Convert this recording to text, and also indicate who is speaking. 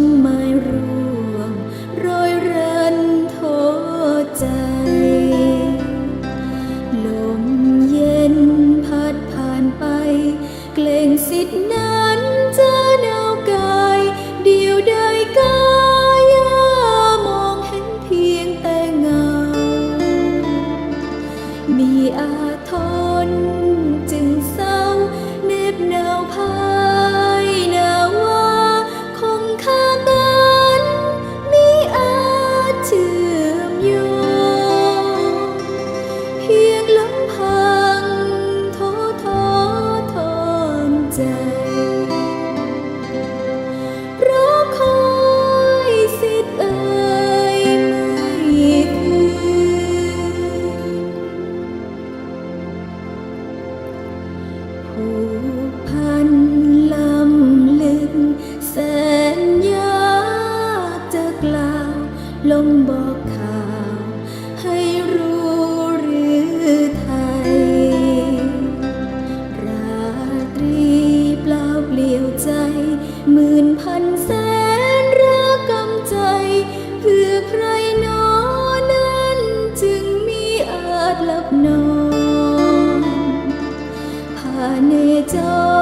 Speaker 1: มไม้รวงโรยเรนโทใจ ลมเย็นพัดผ่านไป เกรงสิทธินั้นจะนาวกาเดียวได้กายมองเห็นเพียงแต่เงา มีอาทน คือใครนอนั้นจึงมีอาจหลับนอนผาเนจร